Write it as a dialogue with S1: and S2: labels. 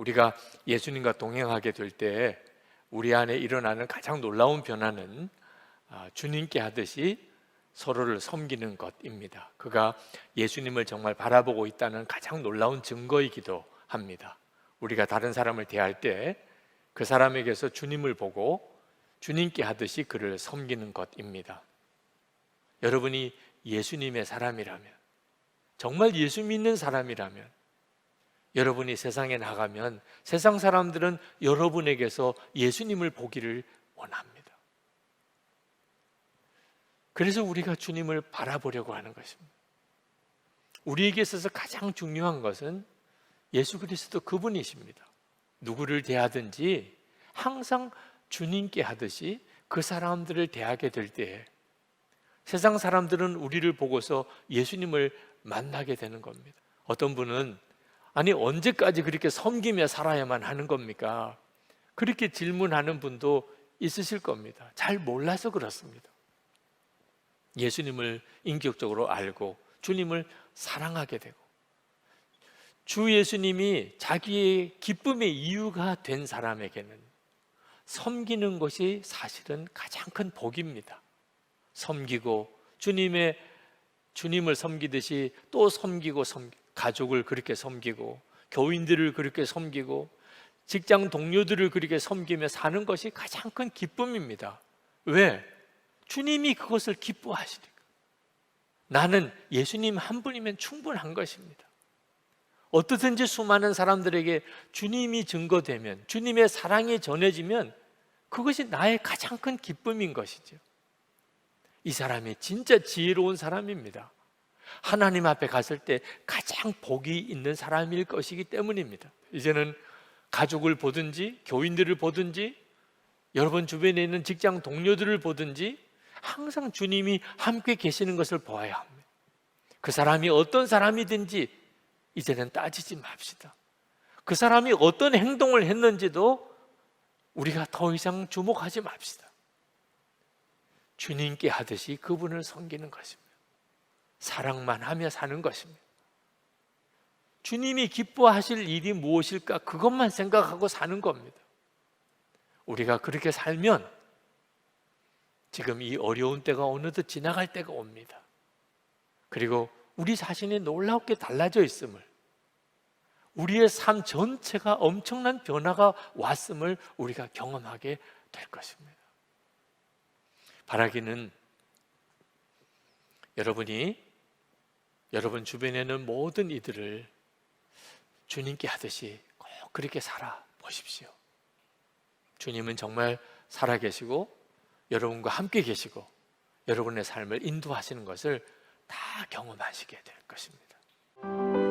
S1: 우리가 예수님과 동행하게 될 때 우리 안에 일어나는 가장 놀라운 변화는 아, 주님께 하듯이 서로를 섬기는 것입니다. 그가 예수님을 정말 바라보고 있다는 가장 놀라운 증거이기도 합니다. 우리가 다른 사람을 대할 때 그 사람에게서 주님을 보고 주님께 하듯이 그를 섬기는 것입니다. 여러분이 예수님의 사람이라면, 정말 예수 믿는 사람이라면, 여러분이 세상에 나가면 세상 사람들은 여러분에게서 예수님을 보기를 원합니다. 그래서 우리가 주님을 바라보려고 하는 것입니다. 우리에게 있어서 가장 중요한 것은 예수 그리스도 그분이십니다. 누구를 대하든지 항상 주님께 하듯이 그 사람들을 대하게 될 때에 세상 사람들은 우리를 보고서 예수님을 만나게 되는 겁니다. 어떤 분은 아니 언제까지 그렇게 섬기며 살아야만 하는 겁니까? 그렇게 질문하는 분도 있으실 겁니다. 잘 몰라서 그렇습니다. 예수님을 인격적으로 알고 주님을 사랑하게 되고 주 예수님이 자기의 기쁨의 이유가 된 사람에게는 섬기는 것이 사실은 가장 큰 복입니다. 섬기고 주님의 주님을 섬기듯이 또 섬기고 섬 가족을 그렇게 섬기고 교인들을 그렇게 섬기고 직장 동료들을 그렇게 섬기며 사는 것이 가장 큰 기쁨입니다. 왜? 주님이 그것을 기뻐하시니까. 나는 예수님 한 분이면 충분한 것입니다. 어떻든지 수많은 사람들에게 주님이 증거되면, 주님의 사랑이 전해지면 그것이 나의 가장 큰 기쁨인 것이죠. 이 사람이 진짜 지혜로운 사람입니다. 하나님 앞에 갔을 때 가장 복이 있는 사람일 것이기 때문입니다. 이제는 가족을 보든지 교인들을 보든지 여러분 주변에 있는 직장 동료들을 보든지 항상 주님이 함께 계시는 것을 보아야 합니다. 그 사람이 어떤 사람이든지 이제는 따지지 맙시다. 그 사람이 어떤 행동을 했는지도 우리가 더 이상 주목하지 맙시다. 주님께 하듯이 그분을 섬기는 것입니다. 사랑만 하며 사는 것입니다. 주님이 기뻐하실 일이 무엇일까? 그것만 생각하고 사는 겁니다. 우리가 그렇게 살면 지금 이 어려운 때가 어느덧 지나갈 때가 옵니다. 그리고 우리 자신이 놀랍게 달라져 있음을 우리의 삶 전체가 엄청난 변화가 왔음을 우리가 경험하게 될 것입니다. 바라기는 여러분이 여러분 주변에는 모든 이들을 주님께 하듯이 꼭 그렇게 살아 보십시오. 주님은 정말 살아 계시고 여러분과 함께 계시고 여러분의 삶을 인도하시는 것을 다 경험하시게 될 것입니다.